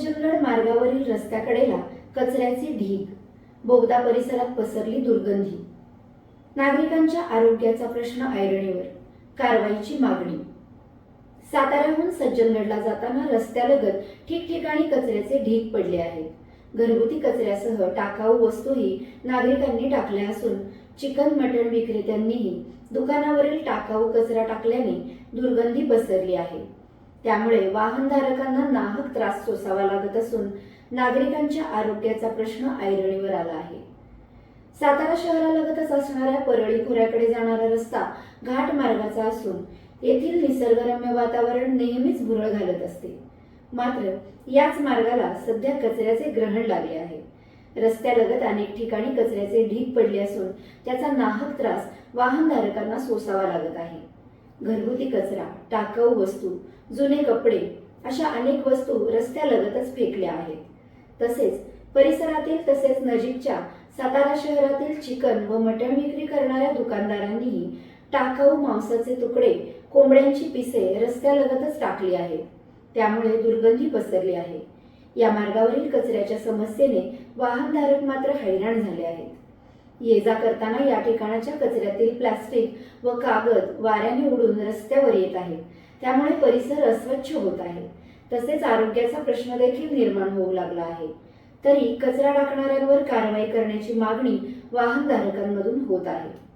सज्जनगड मार्गावरील रस्त्याकडेला कचऱ्याचे ढीग. बोगदा परिसरात पसरली दुर्गंधी. नागरिकांच्या आरोग्याचा प्रश्न ऐरणीवर. कारवाईची मागणी. साताऱ्याहून सज्जनगडला जाताना रस्त्यालगत ठिकठिकाणी कचऱ्याचे ढीग पडले आहेत. घरगुती कचऱ्यासह टाकाऊ वस्तूही नागरिकांनी टाकल्या असून चिकन मटण विक्रेत्यांनीही दुकानावरील टाकाऊ कचरा टाकल्याने दुर्गंधी पसरली आहे. त्यामुळे वाहनधारकांना नाहक त्रास सोसावा लागत असून नागरिकांच्या आरोग्याचा प्रश्न ऐरणीवर आला आहे. सातारा शहरालगतच असणाऱ्या परळी खोऱ्याकडे जाणारा रस्ता घाट मार्गाचा असून येथील निसर्गरम्य वातावरण नेहमीच भुरळ घालत असते. मात्र याच मार्गाला सध्या कचऱ्याचे ग्रहण लागले आहे. रस्त्यालगत अनेक ठिकाणी कचऱ्याचे ढीग पडले असून त्याचा नाहक त्रास वाहनधारकांना सोसावा लागत आहे. घरगुती कचरा टाकाऊ वस्तू जुने कपडे अशा अनेक वस्तू रस्त्यालगतच फेकल्या आहेत. तसेच परिसरातील तसेच नजीकच्या सातारा शहरातील चिकन व मटण विक्री करणाऱ्या दुकानदारांनीही टाकाऊ मांसाचे तुकडे कोंबड्यांची पिसे रस्त्यालगतच टाकली आहेत. त्यामुळे दुर्गंधी पसरली आहे. या मार्गावरील कचऱ्याच्या समस्येने वाहनधारक मात्र हैराण झाले आहेत. ये जा करताना या ठिकाणाच्या कचऱ्यातील प्लास्टिक व कागद वाऱ्याने उडून रस्त्यावर येत आहेत त्यामुळे परिसर अस्वच्छ होत आहे. तसेच आरोग्याचा प्रश्न देखील निर्माण होऊ लागला आहे. तरी कचरा टाकणाऱ्यांवर कारवाई करण्याची मागणी वाहनधारकांमधून होत आहे.